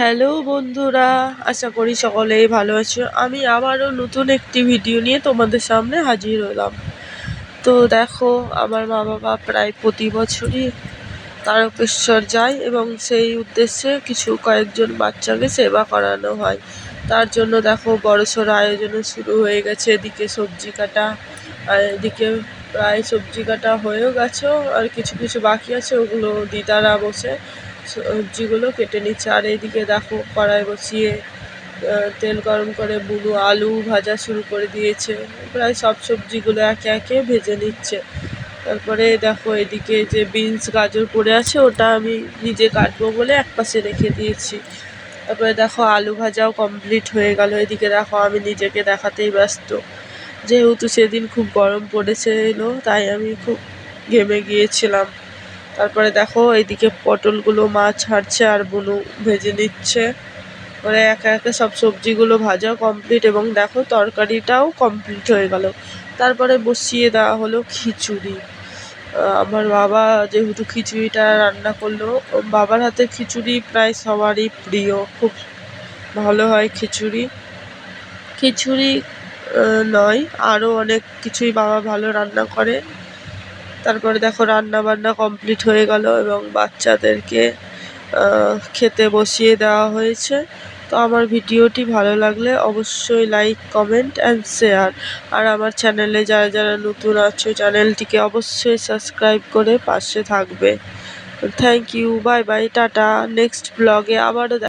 Hello বন্ধুরা, আশা করি সকলেই ভালো আছো। আমি আবারও নতুন একটি ভিডিও নিয়ে তোমাদের সামনে হাজির হলাম। তো দেখো, আমার মা বাবা প্রায় প্রতি বছরই তারকেশ্বর যায় এবং সেই উদ্দেশ্যে কিছু কয়েকজন বাচ্চাকে সেবা করানো হয়। তার জন্য দেখো, বড়সড় আয়োজনও শুরু হয়ে গেছে। এদিকে সবজি কাটা, আর এদিকে প্রায় সবজি কাটা হয়েও গেছে, আর কিছু কিছু বাকি আছে, ওগুলো দিদারা বসে সবজিগুলো কেটে নিচ্ছে। আর এইদিকে দেখো কড়াই বসিয়ে তেল গরম করে বুনো আলু ভাজা শুরু করে দিয়েছে। প্রায় সব সবজিগুলো একে একে ভেজে নিচ্ছে। তারপরে দেখো এদিকে যে বিনস, গাজর পড়ে আছে, ওটা আমি নিজে কাটবো বলে এক পাশে রেখে দিয়েছি। তারপরে দেখো আলু ভাজাও কমপ্লিট হয়ে গেল। এদিকে দেখো আমি নিজেকে দেখাতেই ব্যস্ত। যেহেতু সেদিন খুব গরম পড়েছে এলো তাই আমি খুব ঘেমে গিয়েছিলাম। তারপরে দেখো, এইদিকে পটলগুলো মাছ ছাড়ছে আর বুনু ভেজে নিচ্ছে। পরে একা একা সব সবজিগুলো ভাজা কমপ্লিট এবং দেখো তরকারিটাও কমপ্লিট হয়ে গেল। তারপরে বসিয়ে দেওয়া হলো খিচুড়ি। আমার বাবা যেহেতু খিচুড়িটা রান্না করল বাবার হাতে খিচুড়ি প্রায় সবারই প্রিয়। খুব ভালো হয় খিচুড়ি। খিচুড়ি নয় আরও অনেক কিছুই বাবা ভালো রান্না করে। তারপরে দেখো রান্না বান্না কমপ্লিট হয়ে গেল এবং বাচ্চাদেরকে খেতে বসিয়ে দেওয়া হয়েছে। তো আমার ভিডিওটি ভালো লাগলে অবশ্যই লাইক কমেন্ট অ্যান্ড শেয়ার আর আমার চ্যানেলে যারা যারা নতুন আছো, চ্যানেলটিকে অবশ্যই সাবস্ক্রাইব করে পাশে থাকবে। থ্যাংক ইউ বাই বাই টাটা। নেক্সট ব্লগে আবারও